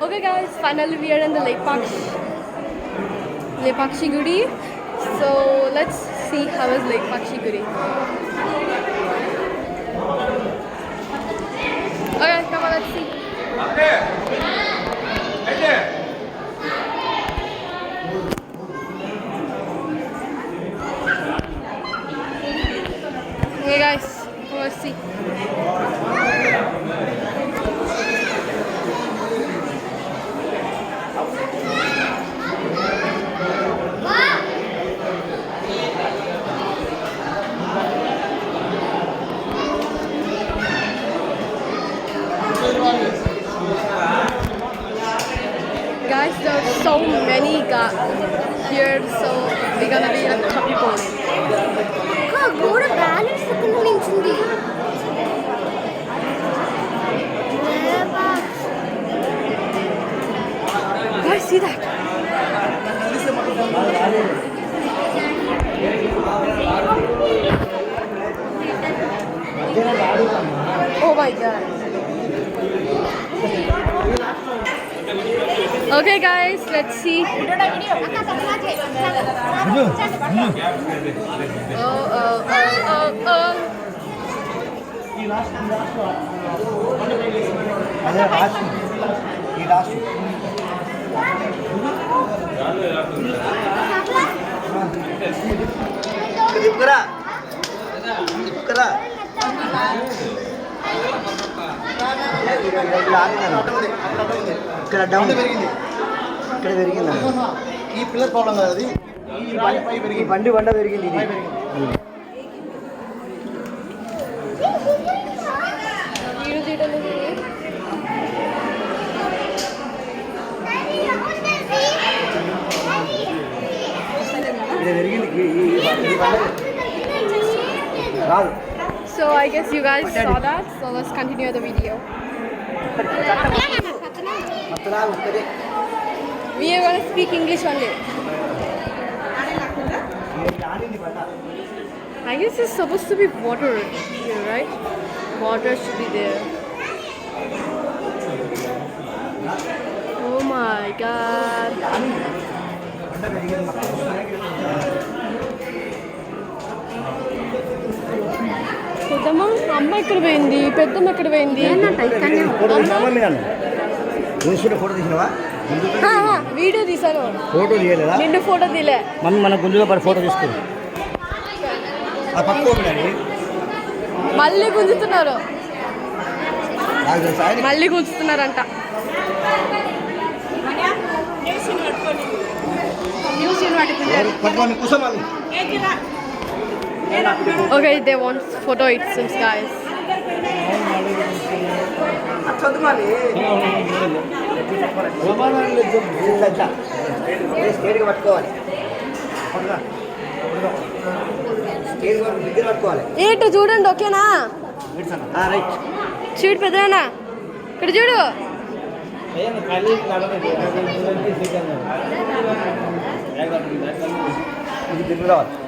Okay, guys, finally we are in the Lake Pakshi, Lake Pakshi Gudi. So let's see how is Lake Pakshi Gudi. Okay, come on, let's see. Okay, guys, let's see. Guys, there are so many guys here, so we're gonna be a couple bowling. అక్క గోడ balance కింద నించుంది Guys, see that? Oh my god. Okay, guys, let's see. Oh, oh, oh, oh, oh. అదే last ఈ last దిప్పుకరా దిప్పుకరా ఇక్కడ down పెరిగింది ఇక్కడ పెరిగింది ఈ పిల్లర్ ప్రాబ్లం కాదు అది ఈ బండి పై పెరిగింది ఈ బండి బండ పెరిగింది ఇది వీడియో తీయడం లేదు. ఇక్కడ పెరిగింది ఈ- ఈ- ఈ బండ రాదు So I guess you guys saw that. So let's continue the video. We are going to speak English only. I guess it's supposed to be water here, right? Water should be there. Oh my god. అమ్మ ఇక్కడ పోయింది? పెద్దమ్మ ఇక్కడ పోయింది? Video తీసాను photo తీయలేదా? నిన్ను photo తీలే మన మన గుంజులో పడి ఫోటో తీసుకుంది మళ్ళీ గుంజుతున్నారు. మళ్ళీ గుంజుతున్నారంట. న్యూస్ పట్టుకోండి. Okay, they want photo it some guys. ఏంటో చూడండి ఓకేనా చూడు పెద్దనా ఇక్కడ చూడు ఇది కావాలి